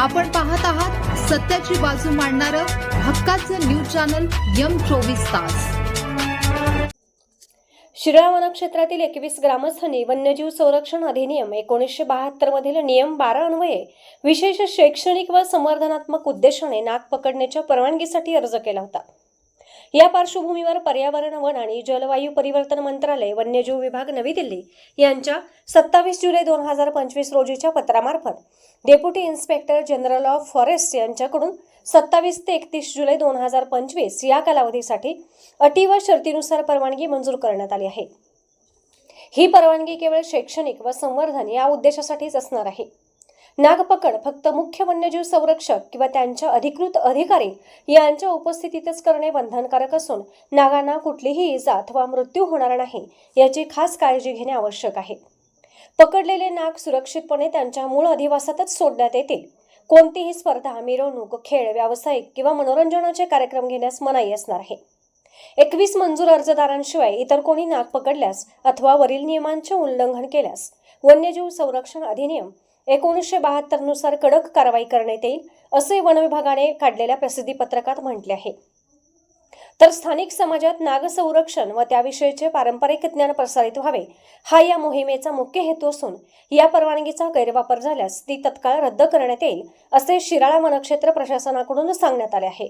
आपण पाहत आहात सत्याची बाजू मांडणारं हक्काचं न्यूज चॅनल यम चोवीस तास. शिराळा वनक्षेत्रातील एकवीस ग्रामस्थांनी वन्यजीव संरक्षण अधिनियम एकोणीसशे बहात्तर मधील नियम बारा अन्वये विशेष शैक्षणिक व संवर्धनात्मक उद्देशाने नाग पकडण्याच्या परवानगीसाठी अर्ज केला होता. या पार्श्वभूमीवर पर्यावरण वन आणि जलवायू परिवर्तन मंत्रालय वन्यजीव विभाग नवी दिल्ली यांच्या सत्तावीस जुलै दोन हजार पंचवीस रोजीच्या पत्रामार्फत deputy inspector general of forest यांच्याकडून सत्तावीस ते एकतीस जुलै दोन हजार पंचवीस या कालावधीसाठी अटी व शर्तीनुसार परवानगी मंजूर करण्यात आली आहे. ही परवानगी केवळ शैक्षणिक व संवर्धन या उद्देशासाठीच असणार आहे. नागपकड फक्त मुख्य वन्यजीव संरक्षक किंवा त्यांच्या अधिकृत अधिकारी यांच्या उपस्थितीतच करणे बंधनकारक असून नागांना कुठलीही इजा अथवा मृत्यू होणार नाही याची खास काळजी घेणे आवश्यक आहे. पकडलेले नाग सुरक्षितपणे त्यांच्या मूळ अधिवासातच सोडण्यात येतील. कोणतीही स्पर्धा मिरवणूक खेळ व्यावसायिक किंवा मनोरंजनाचे कार्यक्रम घेण्यास मनाई असणार आहे. एकवीस मंजूर अर्जदारांशिवाय इतर कोणी नाग पकडल्यास अथवा वरील नियमांचे उल्लंघन केल्यास वन्यजीव संरक्षण अधिनियम एकोणीसशे बहात्तरनुसार कडक कारवाई करण्यात येईल असे वनविभागाने काढलेल्या प्रसिद्धी पत्रकात म्हटले आहे. तर स्थानिक समाजात नाग संरक्षण व त्याविषयीचे पारंपरिक ज्ञान प्रसारित व्हावे हा या मोहिमेचा मुख्य हेतू असून या परवानगीचा गैरवापर झाल्यास ती तत्काळ रद्द करण्यात येईल असे शिराळा वनक्षेत्र प्रशासनाकडून सांगण्यात आले आहे.